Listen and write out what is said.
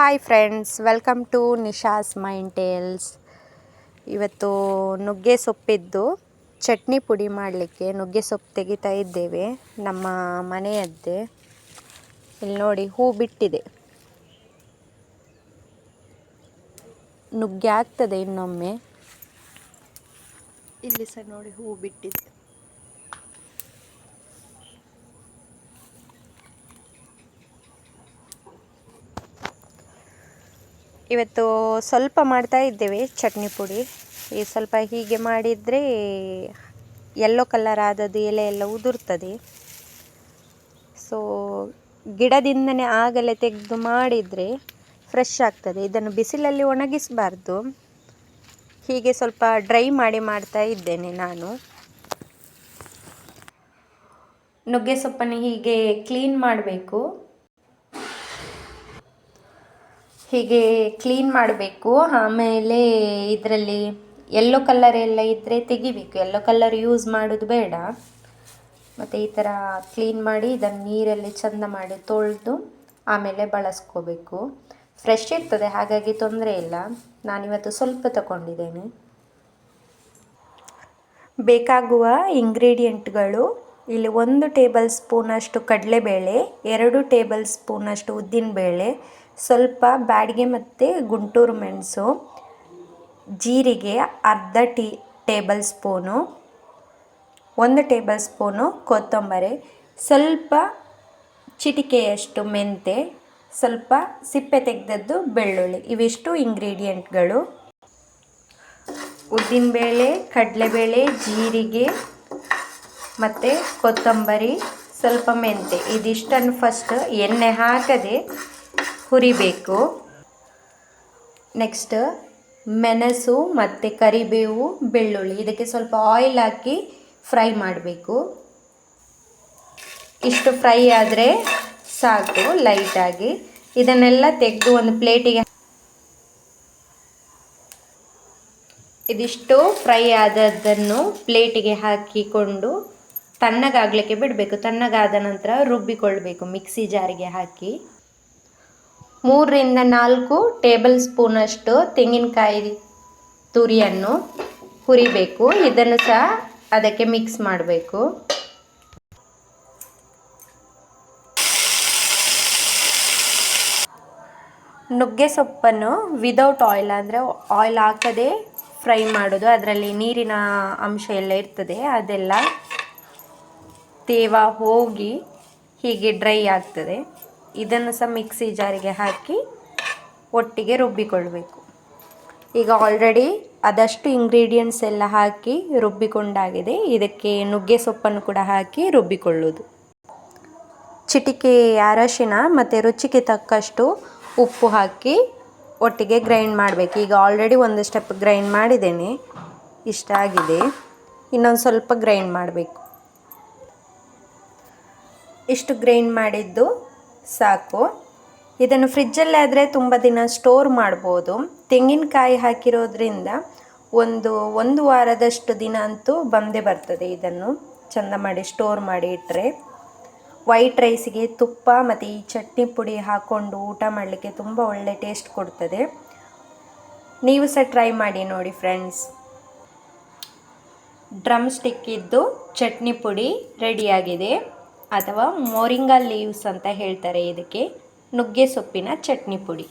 Hi friends welcome to Nisha's mind tales ಇವತ್ತು ನುಗ್ಗೆ ಸೊಪ್ಪಿದ್ದು ಚಟ್ನಿ ಪುಡಿ ಮಾಡಲಿಕ್ಕೆ ನುಗ್ಗೆ ಸೊಪ್ಪು ತೆಗಿತಾ ಇದ್ದೇವೆ. ನಮ್ಮ ಮನೆಯದ್ದೇ. ಇಲ್ಲಿ ನೋಡಿ, ಹೂ ಬಿಟ್ಟಿದೆ. ನುಗ್ಗೆ ಆಗ್ತದೆ ಇನ್ನೊಮ್ಮೆ. ಇಲ್ಲಿ ಸಹ ನೋಡಿ, ಹೂ ಬಿಟ್ಟಿದೆ. ಇವತ್ತು ಸ್ವಲ್ಪ ಮಾಡ್ತಾ ಇದ್ದೇವೆ ಚಟ್ನಿ ಪುಡಿ. ಈ ಸ್ವಲ್ಪ ಹೀಗೆ ಮಾಡಿದರೆ ಯೆಲ್ಲೋ ಕಲರ್ ಆದದ್ದು ಎಲೆ ಎಲ್ಲ ಉದುರ್ತದೆ. ಸೊ ಗಿಡದಿಂದನೇ ಆಗಲೇ ತೆಗೆದು ಮಾಡಿದರೆ ಫ್ರೆಶ್ ಆಗ್ತದೆ. ಇದನ್ನು ಬಿಸಿಲಲ್ಲಿ ಒಣಗಿಸಬಾರ್ದು. ಹೀಗೆ ಸ್ವಲ್ಪ ಡ್ರೈ ಮಾಡಿ ಮಾಡ್ತಾ ಇದ್ದೇನೆ ನಾನು. ನುಗ್ಗೆ ಸೊಪ್ಪನ್ನು ಹೀಗೆ ಕ್ಲೀನ್ ಮಾಡಬೇಕು. ಹೀಗೆ ಕ್ಲೀನ್ ಮಾಡಬೇಕು. ಆಮೇಲೆ ಇದರಲ್ಲಿ ಯೆಲ್ಲೋ ಕಲರ್ ಎಲ್ಲ ಇದ್ದರೆ ತೆಗಿಬೇಕು. ಯೆಲ್ಲೋ ಕಲರ್ ಯೂಸ್ ಮಾಡೋದು ಬೇಡ. ಮತ್ತು ಈ ಥರ ಕ್ಲೀನ್ ಮಾಡಿ ಇದನ್ನು ನೀರಲ್ಲಿ ಚೆಂದ ಮಾಡಿ ತೊಳೆದು ಆಮೇಲೆ ಬಳಸ್ಕೋಬೇಕು. ಫ್ರೆಶ್ ಇರ್ತದೆ, ಹಾಗಾಗಿ ತೊಂದರೆ ಇಲ್ಲ. ನಾನಿವತ್ತು ಸ್ವಲ್ಪ ತಗೊಂಡಿದ್ದೇನೆ. ಬೇಕಾಗುವ ಇಂಗ್ರೀಡಿಯೆಂಟ್ಗಳು ಇಲ್ಲಿ ಒಂದು ಟೇಬಲ್ ಸ್ಪೂನಷ್ಟು ಕಡಲೆಬೇಳೆ, ಎರಡು ಟೇಬಲ್ ಸ್ಪೂನಷ್ಟು ಉದ್ದಿನಬೇಳೆ ಸ್ವಲ್ಪ ಬ್ಯಾಡಿಗೆ ಮತ್ತು ಗುಂಟೂರು ಮೆಣಸು, ಜೀರಿಗೆ, ಅರ್ಧ ಟೀ, ಟೇಬಲ್ ಸ್ಪೂನು, ಒಂದು ಟೇಬಲ್ ಸ್ಪೂನು ಕೊತ್ತಂಬರಿ, ಸ್ವಲ್ಪ ಚಿಟಿಕೆಯಷ್ಟು ಮೆಂತೆ, ಸ್ವಲ್ಪ ಸಿಪ್ಪೆ ತೆಗೆದದ್ದು ಬೆಳ್ಳುಳ್ಳಿ. ಇವಿಷ್ಟು ಇಂಗ್ರೀಡಿಯೆಂಟ್ಗಳು. ಉದ್ದಿನಬೇಳೆ, ಕಡಲೆಬೇಳೆ, ಜೀರಿಗೆ ಮತ್ತು ಕೊತ್ತಂಬರಿ, ಸ್ವಲ್ಪ ಮೆಂತೆ. ಇದಿಷ್ಟನ್ನು ಫಸ್ಟ್ ಎಣ್ಣೆ ಹಾಕದೆ ಹುರಿಬೇಕು. ನೆಕ್ಸ್ಟ್ ಮೆಣಸು ಮತ್ತು ಕರಿಬೇವು, ಬೆಳ್ಳುಳ್ಳಿ. ಇದಕ್ಕೆ ಸ್ವಲ್ಪ ಆಯಿಲ್ ಹಾಕಿ ಫ್ರೈ ಮಾಡಬೇಕು. ಇಷ್ಟು ಫ್ರೈ ಆದರೆ ಸಾಕು ಲೈಟಾಗಿ ಇದನ್ನೆಲ್ಲ ತೆಗೆದು ಒಂದು ಪ್ಲೇಟಿಗೆ ಇದಿಷ್ಟು ಫ್ರೈ ಆದದ್ದನ್ನು ಪ್ಲೇಟಿಗೆ ಹಾಕಿಕೊಂಡು ತಣ್ಣಗಾಗಲಿಕ್ಕೆ ಬಿಡಬೇಕು. ತಣ್ಣಗಾದ ನಂತರ ರುಬ್ಬಿಕೊಳ್ಬೇಕು, ಮಿಕ್ಸಿ ಜಾರಿಗೆ ಹಾಕಿ. ಮೂರರಿಂದ ನಾಲ್ಕು ಟೇಬಲ್ ಸ್ಪೂನಷ್ಟು ತೆಂಗಿನಕಾಯಿ ತುರಿಯನ್ನು ಹುರಿಬೇಕು. ಇದನ್ನು ಸಹ ಅದಕ್ಕೆ ಮಿಕ್ಸ್ ಮಾಡಬೇಕು. ನುಗ್ಗೆ ಸೊಪ್ಪನ್ನು ವಿದೌಟ್ ಆಯಿಲ್ ಅಂದರೆ ಆಯಿಲ್ ಹಾಕದೆ ಫ್ರೈ ಮಾಡೋದು. ಅದರಲ್ಲಿ ನೀರಿನ ಅಂಶ ಎಲ್ಲ ಇರ್ತದೆ. ಅದೆಲ್ಲ ತೇವ ಹೋಗಿ ಹೀಗೆ ಡ್ರೈ ಆಗ್ತದೆ. ಇದನ್ನು ಸಹ ಮಿಕ್ಸಿ ಜಾರಿಗೆ ಹಾಕಿ ಒಟ್ಟಿಗೆ ರುಬ್ಬಿಕೊಳ್ಬೇಕು. ಈಗ ಆಲ್ರೆಡಿ ಅದಷ್ಟು ಇಂಗ್ರೀಡಿಯೆಂಟ್ಸ್ ಎಲ್ಲ ಹಾಕಿ ರುಬ್ಬಿಕೊಂಡಾಗಿದೆ. ಇದಕ್ಕೆ ನುಗ್ಗೆ ಸೊಪ್ಪನ್ನು ಕೂಡ ಹಾಕಿ ರುಬ್ಬಿಕೊಳ್ಳೋದು ಚಿಟಿಕೆ ಅರಶಿನ ಮತ್ತು ರುಚಿಗೆ ತಕ್ಕಷ್ಟು ಉಪ್ಪು ಹಾಕಿ ಒಟ್ಟಿಗೆ ಗ್ರೈಂಡ್ ಮಾಡಬೇಕು. ಈಗ ಆಲ್ರೆಡಿ ಒಂದು ಸ್ಟೆಪ್ ಗ್ರೈಂಡ್ ಮಾಡಿದ್ದೇನೆ. ಇಷ್ಟ ಆಗಿದೆ. ಇನ್ನೊಂದು ಸ್ವಲ್ಪ ಗ್ರೈಂಡ್ ಮಾಡಬೇಕು. ಇಷ್ಟು ಗ್ರೈಂಡ್ ಮಾಡಿದ್ದು ಸಾಕು. ಇದನ್ನು ಫ್ರಿಜ್ಜಲ್ಲೇ ಆದರೆ ತುಂಬ ದಿನ ಸ್ಟೋರ್ ಮಾಡ್ಬೋದು. ತೆಂಗಿನಕಾಯಿ ಹಾಕಿರೋದ್ರಿಂದ ಒಂದು ಒಂದು ವಾರದಷ್ಟು ದಿನ ಅಂತೂ ಬಂದೇ ಬರ್ತದೆ ಇದನ್ನು. ಚಂದ ಮಾಡಿ ಸ್ಟೋರ್ ಮಾಡಿ ಇಟ್ಟರೆ ವೈಟ್ ರೈಸಿಗೆ ತುಪ್ಪ ಮತ್ತು ಈ ಚಟ್ನಿ ಪುಡಿ ಹಾಕ್ಕೊಂಡು ಊಟ ಮಾಡಲಿಕ್ಕೆ ತುಂಬ ಒಳ್ಳೆ ಟೇಸ್ಟ್ ಕೊಡ್ತದೆ. ನೀವು ಸಹ ಟ್ರೈ ಮಾಡಿ ನೋಡಿ ಫ್ರೆಂಡ್ಸ್. ಡ್ರಮ್ ಸ್ಟಿಕ್ಕಿದ್ದು ಚಟ್ನಿ ಪುಡಿ ರೆಡಿಯಾಗಿದೆ. ಅಥವಾ ಮೋರಿಂಗಾ ಲೀವ್ಸ್ ಅಂತ ಹೇಳ್ತಾರೆ ಇದಕ್ಕೆ ನುಗ್ಗೆ ಸೊಪ್ಪಿನ ಚಟ್ನಿ ಪುಡಿ.